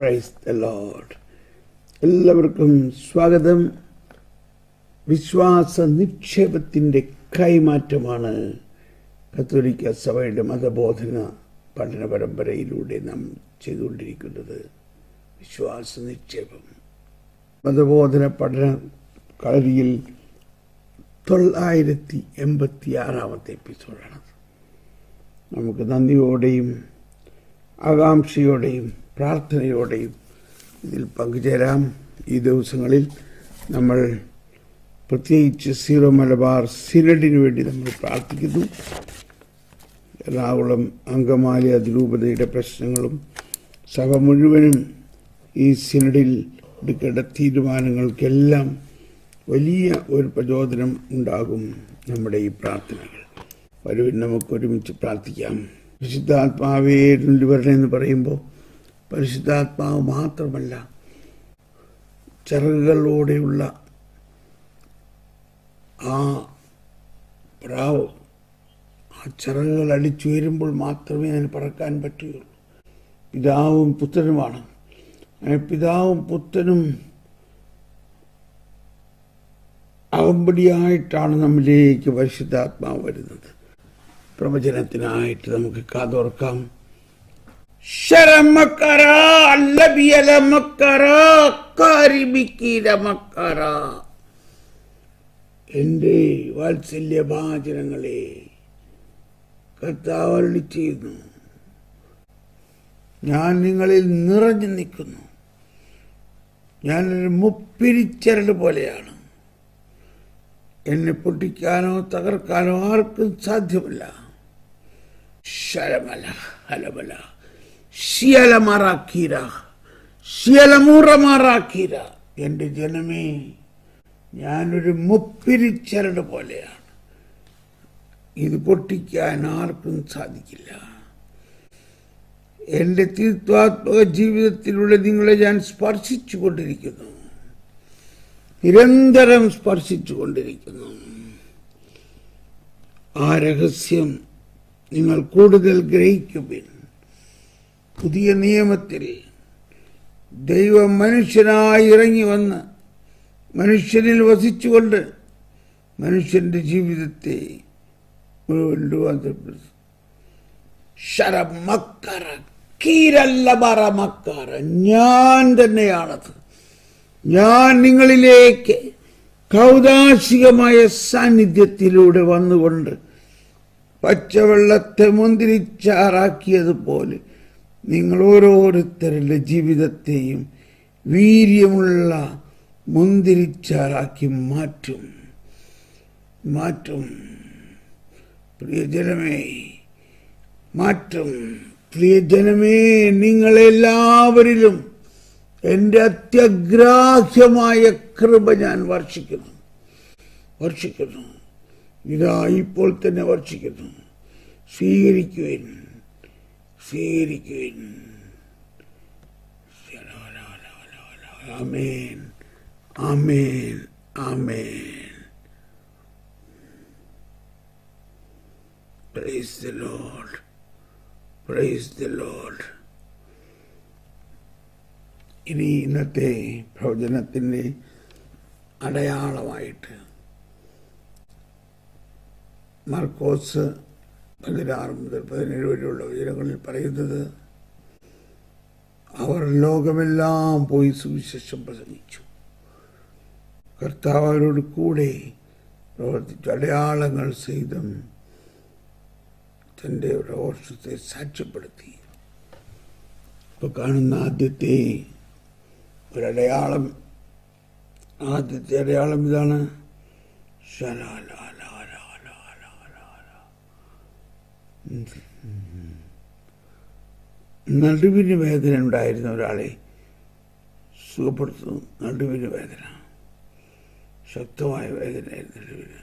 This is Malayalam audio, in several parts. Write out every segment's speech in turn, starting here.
പ്രൈസ് എല്ലാവർക്കും സ്വാഗതം. വിശ്വാസ നിക്ഷേപത്തിന്റെ കൈമാറ്റമാണ് കത്തോലിക്ക സഭയുടെ മതബോധന പഠന പരമ്പരയിലൂടെ നാം ചെയ്തുകൊണ്ടിരിക്കുന്നത്. വിശ്വാസ നിക്ഷേപം. മതബോധന പഠന കളരിയിൽ തൊള്ളായിരത്തി എൺപത്തി ആറാമത്തെ എപ്പിസോഡാണ്. നമുക്ക് നന്ദിയോടെയും ആകാംക്ഷയോടെയും പ്രാർത്ഥനയോടെയും ഇതിൽ പങ്കുചേരാം. ഈ ദിവസങ്ങളിൽ നമ്മൾ പ്രത്യേകിച്ച് സീറോ മലബാർ സിനഡിന് വേണ്ടി നമ്മൾ പ്രാർത്ഥിക്കുന്നു. എറണാകുളം അങ്കമാലി അതിരൂപതയുടെ പ്രശ്നങ്ങളും സഭ മുഴുവനും ഈ സിനഡിൽ എടുക്കേണ്ട തീരുമാനങ്ങൾക്കെല്ലാം വലിയ ഒരു പ്രചോദനം ഉണ്ടാകും നമ്മുടെ ഈ പ്രാർത്ഥനകൾ. വരുവിൻ നമുക്ക് ഒരുമിച്ച് പ്രാർത്ഥിക്കാം. പരിശുദ്ധാത്മാവേ വരണേ എന്ന് പറയുമ്പോൾ പരിശുദ്ധാത്മാവ് മാത്രമല്ല ചിറകുകളോടെയുള്ള ആ പ്രാവ് ആ ചിറകുകൾ അടിച്ചുയരുമ്പോൾ മാത്രമേ അതിന് പറക്കാൻ പറ്റുകയുള്ളൂ. പിതാവും പുത്രനുമാണ്. പിതാവും പുത്രനും അകമ്പടിയായിട്ടാണ് നമ്മിലേക്ക് പരിശുദ്ധാത്മാവ് വരുന്നത്. പ്രവചനത്തിനായിട്ട് നമുക്ക് കാതോർക്കാം ശരമക്കര അല്ലബിയലമക്കര കാരിബിക്കിരമക്കര. എന്റെ വാത്സല്യഭാചനങ്ങളെ കർത്താവരളി ചെയ്യുന്നു. ഞാൻ നിങ്ങളിൽ നിറഞ്ഞു നിൽക്കുന്നു. ഞാനൊരു മുപ്പിരിച്ചരട് പോലെയാണ്. എന്നെ പൊട്ടിക്കാനോ തകർക്കാനോ ആർക്കും സാധ്യമല്ല. ശരമല ഹലമല. ശിയലമാറാക്കീര ശിയലമൂറമാറാക്കീര. എന്റെ ജനമേ ഞാനൊരു മുപ്പിരിച്ചരട് പോലെയാണ്. ഇത് പൊട്ടിക്കാൻ ആർക്കും സാധിക്കില്ല. എന്റെ തീർത്ഥാത്മക ജീവിതത്തിലൂടെ നിങ്ങളെ ഞാൻ സ്പർശിച്ചു കൊണ്ടിരിക്കുന്നു നിരന്തരം സ്പർശിച്ചു കൊണ്ടിരിക്കുന്നു ആ രഹസ്യം നിങ്ങൾ കൂടുതൽ ഗ്രഹിക്കുവിൻ പുതിയ നിയമത്തിൽ ദൈവം മനുഷ്യനായി ഇറങ്ങി വന്ന് മനുഷ്യനിൽ വസിച്ചുകൊണ്ട് മനുഷ്യന്റെ ജീവിതത്തെ മുഴുവൻ രൂപാന്തരപ്പെടുത്തി ശരമക്കറ കീരല്ല മക്കറ ഞാൻ തന്നെയാണത്. ഞാൻ നിങ്ങളിലേക്ക് കൗതാശികമായ സാന്നിധ്യത്തിലൂടെ വന്നുകൊണ്ട് പച്ചവെള്ളത്തെ മുന്തിരിച്ചാറാക്കിയതുപോലെ നിങ്ങൾ ഓരോരുത്തരുടെ ജീവിതത്തെയും വീര്യമുള്ള മുന്തിരിച്ചാറാക്കി മാറ്റും. മാറ്റും. പ്രിയജനമേ മാറ്റും. പ്രിയജനമേ നിങ്ങളെല്ലാവരിലും എന്റെ അത്യഗ്രാഹ്യമായ കൃപ ഞാൻ വർഷിക്കുന്നു. വർഷിക്കുന്നു. ഇതാ ഇപ്പോൾ തന്നെ വർഷിക്കുന്നു. സ്വീകരിക്കുവിൻ. സ്വീകരിക്കുവിൻ ആമേൻ ആമേൻ ആമേൻ praise the lord praise the lord ഇനി ഇന്നത്തെ പ്രവചനത്തിന്റെ അടയാളമായിട്ട് മാർക്കോസ് പതിനാറ് മുതൽ പതിനേഴ് വരെയുള്ള വചനങ്ങളിൽ പറയുന്നത് അവർ ലോകമെല്ലാം പോയി സുവിശേഷം പ്രസംഗിച്ചു. കർത്താവ് അവരോട് കൂടെ പ്രവർത്തിച്ചു. അടയാളങ്ങൾ സഹിതം തന്റെ പ്രവർത്തനത്തെ സാക്ഷ്യപ്പെടുത്തി. ഇപ്പോൾ കാണുന്ന ആദ്യത്തെ ഒരടയാളം ആദ്യത്തെ അടയാളം ഇതാണ് നടുവിന് വേദന ഉണ്ടായിരുന്ന ഒരാളെ സുഖപ്പെടുത്തുന്നു നടുവിന് വേദന ശക്തമായ വേദനയായിരുന്നു നടുവിന്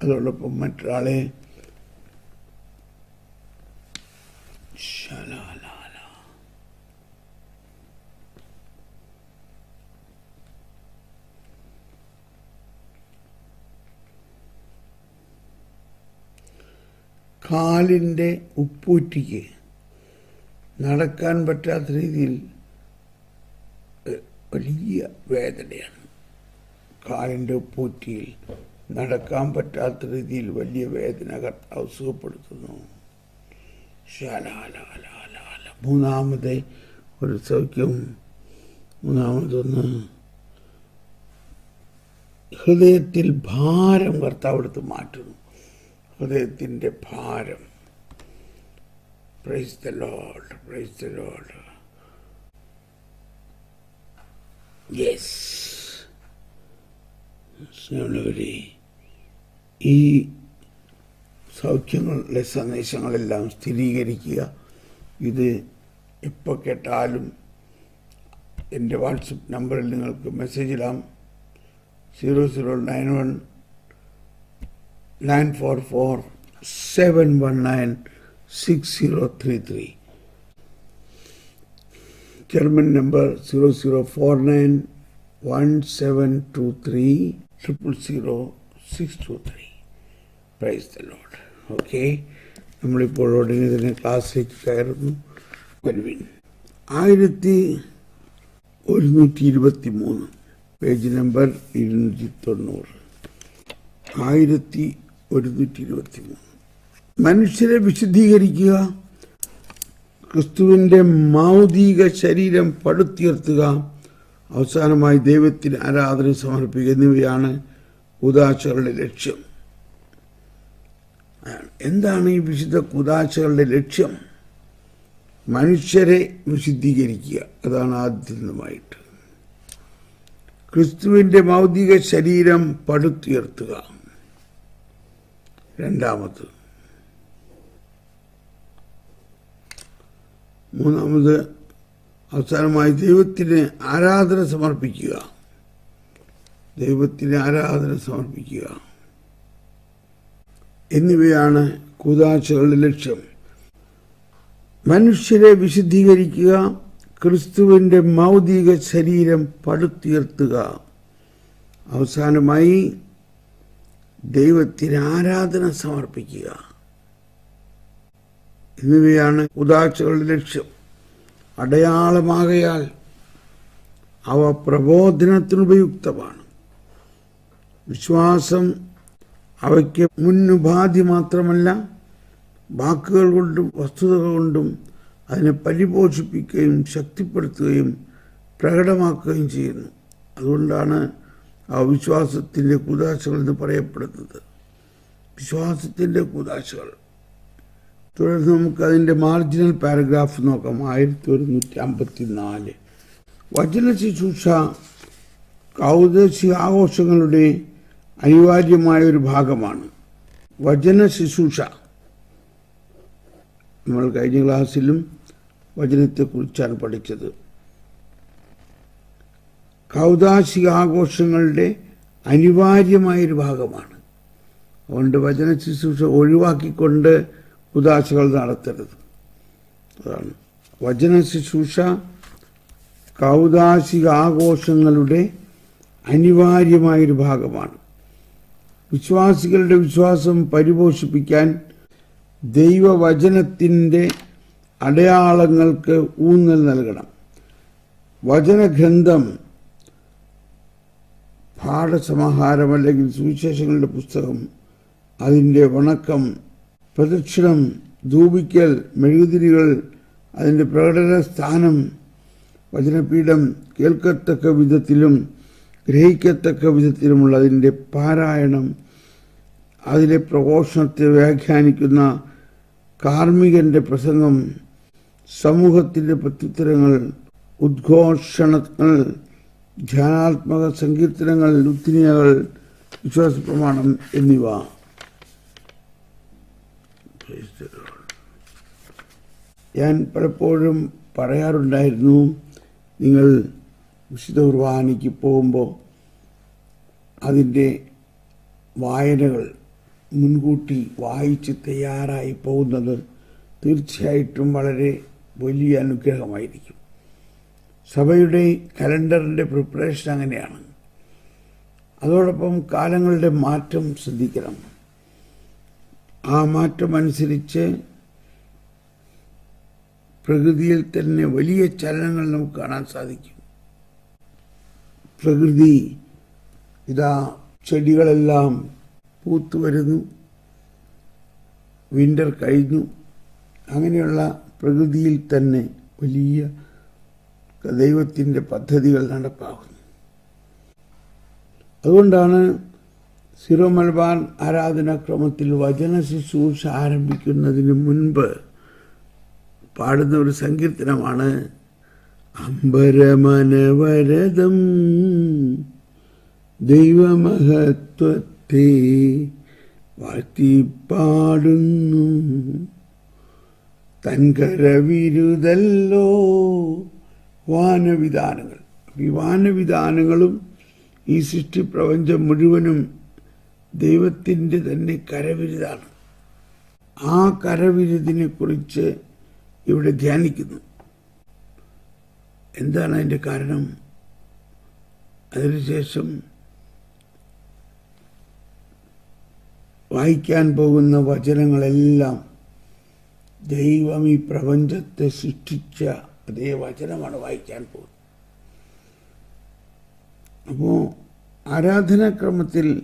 അതോടൊപ്പം മറ്റൊരാളെ ശലാലാല. കാലിന്റെ ഉപ്പൂറ്റിക്ക് നടക്കാൻ പറ്റാത്ത രീതിയിൽ വലിയ വേദനയാണ്. കാലിന്റെ ഉപ്പൂറ്റിയിൽ നടക്കാൻ പറ്റാത്ത രീതിയിൽ വലിയ വേദന കർത്താവ് സുഖപ്പെടുത്തുന്നു. മൂന്നാമത് ഒരു സൗഖ്യം. മൂന്നാമതൊന്ന് ഹൃദയത്തിൽ ഭാരം കർത്താവ് എടുത്ത് മാറ്റുന്നു. ഹൃദയത്തിന്റെ ഭാരം. Praise the lord praise the lord yes സ്നേഹമുള്ളവരെ ഈ സൗഖ്യങ്ങളുടെ സന്ദേശങ്ങളെല്ലാം സ്ഥിരീകരിക്കുക. ഇത് എപ്പോൾ കേട്ടാലും എന്റെ വാട്സപ്പ് നമ്പറിൽ നിങ്ങൾക്ക് മെസ്സേജ് ഇടാം. Zero zero nine one nine four four seven one nine six zero three three German number zero zero four nine one seven two three triple zero six two three praise the lord okay നമ്മളിപ്പോൾ ഉടനെ തന്നെ ക്ലാസ്സിലേക്ക് കയറുന്നു. വരുവിൻ ആയിരത്തി ഒരുന്നൂറ്റി ഇരുപത്തി മൂന്ന് പേജ് നമ്പർ ഇരുന്നൂറ്റി തൊണ്ണൂറ്. ആയിരത്തി ഒരുന്നൂറ്റി ഇരുപത്തി മൂന്ന് മനുഷ്യരെ വിശുദ്ധീകരിക്കുക ക്രിസ്തുവിന്റെ മൗതിക ശരീരം പടുത്തുയർത്തുക അവസാനമായി ദൈവത്തിന് ആരാധന സമർപ്പിക്കുക എന്നിവയാണ് കുതാശകളുടെ ലക്ഷ്യം. എന്താണ് ഈ വിശുദ്ധ കുദാശകളുടെ ലക്ഷ്യം? മനുഷ്യരെ വിശുദ്ധീകരിക്കുക. അതാണ് ആദ്യമായിട്ട് ക്രിസ്തുവിന്റെ മൗതിക ശരീരം പടുത്തുയർത്തുക. രണ്ടാമത്. മൂന്നാമത് അവസാനമായി ദൈവത്തിന് ആരാധന സമർപ്പിക്കുക. ദൈവത്തിന് ആരാധന സമർപ്പിക്കുക. എന്നിവയാണ് കൂതാശകളുടെ ലക്ഷ്യം. മനുഷ്യരെ വിശുദ്ധീകരിക്കുക ക്രിസ്തുവിന്റെ മൗതിക ശരീരം പടുത്തുയർത്തുക. അവസാനമായി ദൈവത്തിന് ആരാധന സമർപ്പിക്കുക. എന്നിവയാണ് ഉദാഴ്ചകളുടെ ലക്ഷ്യം. അടയാളമാകയാൽ അവ പ്രബോധനത്തിനുപയുക്തമാണ്. വിശ്വാസം അവയ്ക്ക് മുന്നുപാധി മാത്രമല്ല വാക്കുകൾ കൊണ്ടും വസ്തുതകൾ കൊണ്ടും അതിനെ പരിപോഷിപ്പിക്കുകയും ശക്തിപ്പെടുത്തുകയും പ്രകടമാക്കുകയും ചെയ്യുന്നു. അതുകൊണ്ടാണ് ആ വിശ്വാസത്തിന്റെ കുതാശകൾ എന്ന് പറയപ്പെടുന്നത്. വിശ്വാസത്തിന്റെ കുതാശകൾ തുടർന്ന് നമുക്ക് അതിന്റെ മാർജിനൽ പാരഗ്രാഫ് നോക്കാം. ആയിരത്തി ഒരുന്നൂറ്റി അമ്പത്തി നാല് വചന ശുശ്രൂഷ കൗതശിക ആഘോഷങ്ങളുടെ അനിവാര്യമായ ഒരു ഭാഗമാണ്. വചന ശുശ്രൂഷ. നമ്മൾ കഴിഞ്ഞ ക്ലാസ്സിലും വചനത്തെക്കുറിച്ചാണ് പഠിച്ചത്. കൗതാശിക ആഘോഷങ്ങളുടെ അനിവാര്യമായൊരു ഭാഗമാണ്. അതുകൊണ്ട് വചന ശുശ്രൂഷ ഒഴിവാക്കിക്കൊണ്ട് ഉദാശകൾ നടത്തരുത്. അതാണ്. വചന ശുശ്രൂഷ കൗതാശിക ആഘോഷങ്ങളുടെ അനിവാര്യമായൊരു ഭാഗമാണ്. വിശ്വാസികളുടെ വിശ്വാസം പരിപോഷിപ്പിക്കാൻ ദൈവവചനത്തിന്റെ അടയാളങ്ങൾക്ക് ഊന്നൽ നൽകണം. വചനഗ്രന്ഥം പാഠസമാഹാരം അല്ലെങ്കിൽ സുവിശേഷങ്ങളുടെ പുസ്തകം അതിന്റെ വണക്കം പ്രദക്ഷിണം ധൂപിക്കൽ മെഴുകുതിരികൾ അതിന്റെ പ്രകടന സ്ഥാനം വചനപീഠം കേൾക്കത്തക്ക വിധത്തിലും ഗ്രഹിക്കത്തക്ക വിധത്തിലുമുള്ള അതിന്റെ പാരായണം അതിലെ പ്രഘോഷണത്തെ വ്യാഖ്യാനിക്കുന്ന കാർമ്മികന്റെ പ്രസംഗം സമൂഹത്തിന്റെ പ്രത്യുത്തരങ്ങൾ ഉദ്ഘോഷണങ്ങൾ ധ്യാനാത്മക സങ്കീർത്തനങ്ങൾ ലുത്തിനിയകൾ വിശ്വാസ പ്രമാണം എന്നിവ ഞാൻ പലപ്പോഴും പറയാറുണ്ടായിരുന്നു നിങ്ങൾ വിശുദ്ധ കുർബാനയ്ക്ക് പോകുമ്പോൾ അതിന്റെ വായനകൾ മുൻകൂട്ടി വായിച്ച് തയ്യാറായി പോകുന്നത് തീർച്ചയായിട്ടും വളരെ വലിയ അനുഗ്രഹമായിരിക്കും. സഭയുടെ കലണ്ടറിന്റെ പ്രിപ്പറേഷൻ അങ്ങനെയാണ്. അതോടൊപ്പം കാലങ്ങളുടെ മാറ്റം ശ്രദ്ധിക്കണം. ആ മാറ്റം അനുസരിച്ച് പ്രകൃതിയിൽ തന്നെ വലിയ ചലനങ്ങൾ നമുക്ക് കാണാൻ സാധിക്കും. പ്രകൃതി ഇതാ ചെടികളെല്ലാം പൂത്തു വരുന്നു. വിന്റർ കഴിഞ്ഞു. അങ്ങനെയുള്ള പ്രകൃതിയിൽ തന്നെ വലിയ ദൈവത്തിന്റെ പദ്ധതികൾ നടപ്പാകുന്നു അതുകൊണ്ടാണ് സിറോ മലബാർ ആരാധനാക്രമത്തിൽ വചന ശുശ്രൂഷ ആരംഭിക്കുന്നതിന് മുൻപ് പാടുന്ന ഒരു സങ്കീർത്തനമാണ് അമ്പരമനവരതം ദൈവമഹത്വത്തെ വാഴ്ത്തിപ്പാടുന്നു തൻകരവിരുതല്ലോ വാനവിധാനങ്ങൾ ഈ വാനവിധാനങ്ങളും ഈ സൃഷ്ടിപ്രപഞ്ചം മുഴുവനും ദൈവത്തിന്റെ തന്നെ കരവിരുതാണ്. ആ കരവിരുതിനെ കുറിച്ച് ഇവിടെ ധ്യാനിക്കുന്നു. എന്താണ് അതിന്റെ കാരണം? അതിനുശേഷം വായിക്കാൻ പോകുന്ന വചനങ്ങളെല്ലാം ദൈവം ഈ പ്രപഞ്ചത്തെ സൃഷ്ടിച്ച അതേ വചനമാണ് വായിക്കാൻ പോകുന്നത്. അപ്പോൾ ആരാധനാക്രമത്തിൽ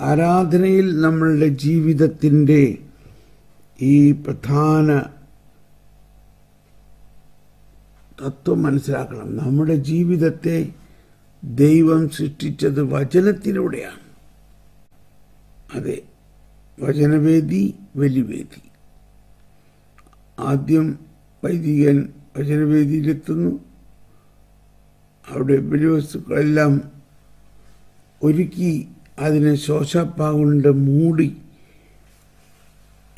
ആരാധനയിൽ നമ്മളുടെ ജീവിതത്തിന്റെ ഈ പ്രധാന തത്വം മനസ്സിലാക്കണം. നമ്മുടെ ജീവിതത്തെ ദൈവം സൃഷ്ടിച്ചത് വചനത്തിലൂടെയാണ്. അതെ വചനവേദി വലിവേദി. ആദ്യം വൈദികൻ വചനവേദിയിലെത്തുന്നു. അവിടെ ബലിവസ്തുക്കളെല്ലാം ഒരുക്കി അതിനെ ശോശാപ്പ മൂടി.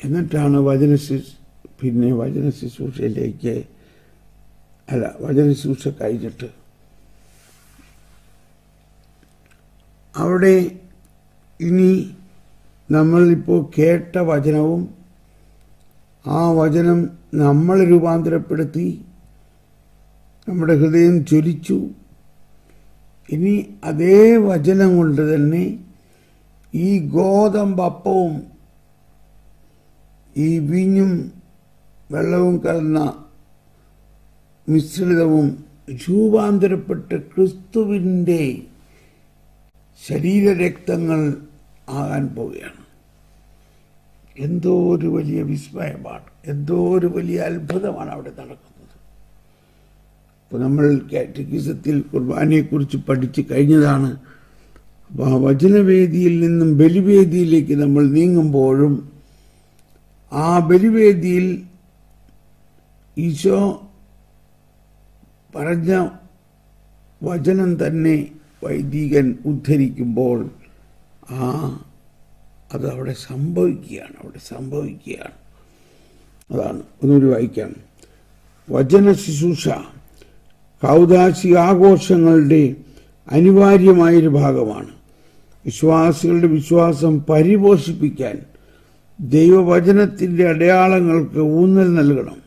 എന്നിട്ടാണ് വചന പിന്നെ വചന ശുശ്രൂഷയിലേക്ക് അല്ല വചന ശുശ്രൂഷ കഴിഞ്ഞിട്ട്. അവിടെ ഇനി നമ്മളിപ്പോൾ കേട്ട വചനവും ആ വചനം നമ്മൾ രൂപാന്തരപ്പെടുത്തി നമ്മുടെ ഹൃദയം ചൊലിച്ചു ഇനി അതേ വചനം കൊണ്ട് തന്നെ ഈ ഗോതമ്പപ്പവും ഈ വീഞ്ഞും വെള്ളവും കലർന്ന മിശ്രിതവും രൂപാന്തരപ്പെട്ട് ക്രിസ്തുവിന്റെ ശരീരരക്തങ്ങൾ ആകാൻ പോവുകയാണ്. എന്തോ ഒരു വലിയ വിസ്മയമാണ്. എന്തോ ഒരു വലിയ അത്ഭുതമാണ് അവിടെ നടക്കുന്നത്. അപ്പോൾ നമ്മൾ കാറ്റഗിസത്തിൽ കുർബാനയെക്കുറിച്ച് പഠിച്ച് കഴിഞ്ഞതാണ്. അപ്പോൾ ആ വചനവേദിയിൽ നിന്നും ബലിവേദിയിലേക്ക് നമ്മൾ നീങ്ങുമ്പോഴും ആ ബലിവേദിയിൽ ഈശോ പറഞ്ഞ വചനം തന്നെ വൈദികൻ ഉദ്ധരിക്കുമ്പോൾ ആ അത് അവിടെ സംഭവിക്കുകയാണ് അവിടെ സംഭവിക്കുകയാണ്. അതാണ് ഒന്നുകൂടി വായിക്കാം. വചന ശുശ്രൂഷ കൗതാശിക ആഘോഷങ്ങളുടെ അനിവാര്യമായൊരു ഭാഗമാണ്. വിശ്വാസികളുടെ വിശ്വാസം പരിപോഷിപ്പിക്കാൻ ദൈവവചനത്തിന്റെ അടയാളങ്ങൾക്ക് ഊന്നൽ നൽകണം.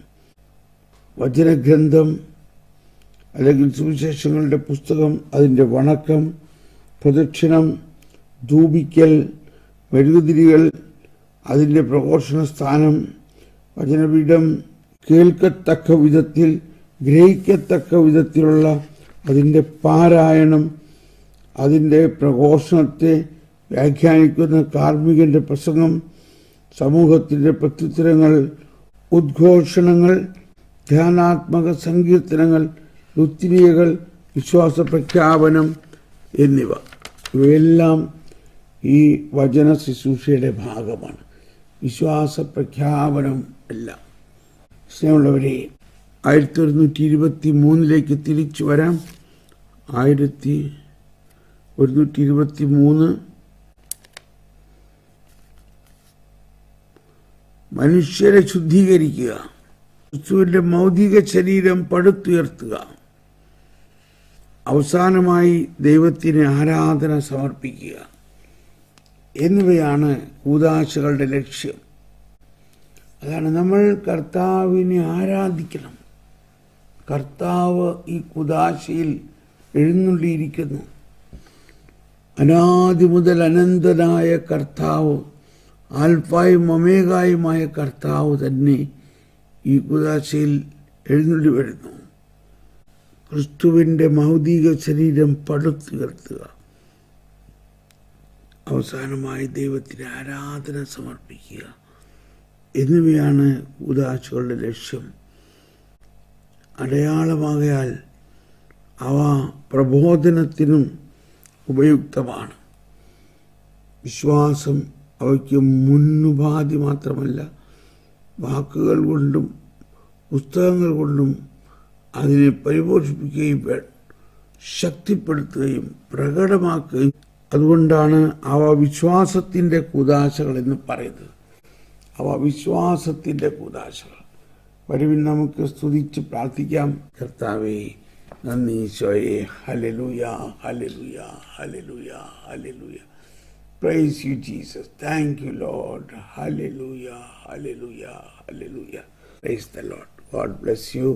വചനഗ്രന്ഥം അല്ലെങ്കിൽ സുവിശേഷങ്ങളുടെ പുസ്തകം അതിന്റെ വണക്കം പ്രദക്ഷിണം ധൂപിക്കൽ മെഴുകുതിരികൾ അതിന്റെ പ്രഘോഷണ സ്ഥാനം വചനപീഠം കേൾക്കത്തക്ക വിധത്തിൽ ഗ്രഹിക്കത്തക്ക വിധത്തിലുള്ള അതിന്റെ പാരായണം അതിന്റെ പ്രഘോഷണത്തെ വ്യാഖ്യാനിക്കുന്ന കാർമ്മികന്റെ പ്രസംഗം സമൂഹത്തിന്റെ പ്രത്യുത്തരങ്ങൾ ഉദ്ഘോഷണങ്ങൾ ധ്യാനാത്മക സങ്കീർത്തനങ്ങൾ ലുത്തിനിയകൾ വിശ്വാസ പ്രഖ്യാപനം എന്നിവ. ഇവയെല്ലാം ഈ വചന ശുശ്രൂഷയുടെ ഭാഗമാണ്. വിശ്വാസ പ്രഖ്യാപനം അല്ല. സ്നേഹമുള്ളവരെ ആയിരത്തി ഒരുന്നൂറ്റി ഇരുപത്തി മൂന്നിലേക്ക് തിരിച്ചു വരാം. ആയിരത്തി ഒരുന്നൂറ്റി ഇരുപത്തി മൂന്ന് മനുഷ്യരെ ശുദ്ധീകരിക്കുക. ക്രിസ്തുവിന്റെ മൗതിക ശരീരം പടുത്തുയർത്തുക. അവസാനമായി ദൈവത്തിന് ആരാധന സമർപ്പിക്കുക. എന്നിവയാണ് കൂതാശകളുടെ ലക്ഷ്യം. അതാണ് നമ്മൾ കർത്താവിനെ ആരാധിക്കണം. കർത്താവ് ഈ കുദാശയിൽ എഴുന്നള്ളിയിരിക്കുന്നു. അനാദി മുതൽ അനന്തനായ കർത്താവ് ആൽഫായും മമേകായുമായ കർത്താവ് തന്നെ ഈ കുദാശയിൽ എഴുന്നള്ളി വരുന്നു ക്രിസ്തുവിന്റെ മൗതിക ശരീരം പടുത്തുയർത്തുക. അവസാനമായി ദൈവത്തിന് ആരാധന സമർപ്പിക്കുക. എന്നിവയാണ് ഉദാശകളുടെ ലക്ഷ്യം. അടയാളമാകയാൽ അവ പ്രബോധനത്തിനും ഉപയുക്തമാണ്. വിശ്വാസം അവയ്ക്ക് മുന്നുപാധി മാത്രമല്ല വാക്കുകൾ കൊണ്ടും പുസ്തകങ്ങൾ കൊണ്ടും അതിനെ പരിപോഷിപ്പിക്കുകയും ശക്തിപ്പെടുത്തുകയും പ്രകടമാക്കുകയും അതുകൊണ്ടാണ് അവ വിശ്വാസത്തിന്റെ കൂതാശകൾ എന്ന് പറയുന്നത്. അവ വിശ്വാസത്തിന്റെ കൂതാശകൾ വരുവിൻ നമുക്ക് സ്തുതിച്ച് പ്രാർത്ഥിക്കാം. കർത്താവേ നന്ദി ഈശോയെ. ഹലലുയ ഹലലുയ ഹലലുയ ഹലലുയ praise you Jesus thank you lord ഹലലുയ ഹലലുയ ഹലലുയ praise the lord God bless you